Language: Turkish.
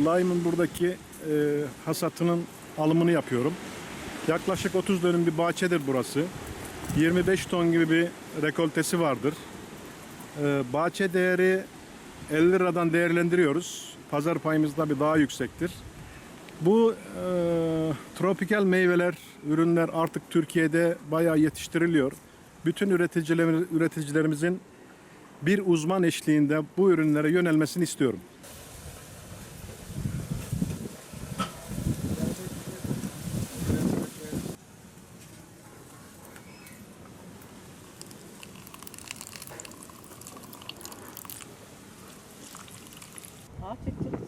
Lime'ın buradaki e, hasatının alımını yapıyorum. Yaklaşık 30 dönüm bir bahçedir burası. 25 ton gibi bir rekoltesi vardır. E, bahçe değeri 50 liradan değerlendiriyoruz. Pazar payımız da bir daha yüksektir. Bu e, tropikal meyveler, ürünler artık Türkiye'de bayağı yetiştiriliyor. Bütün üreticilerimiz, üreticilerimizin bir uzman eşliğinde bu ürünlere yönelmesini istiyorum. artık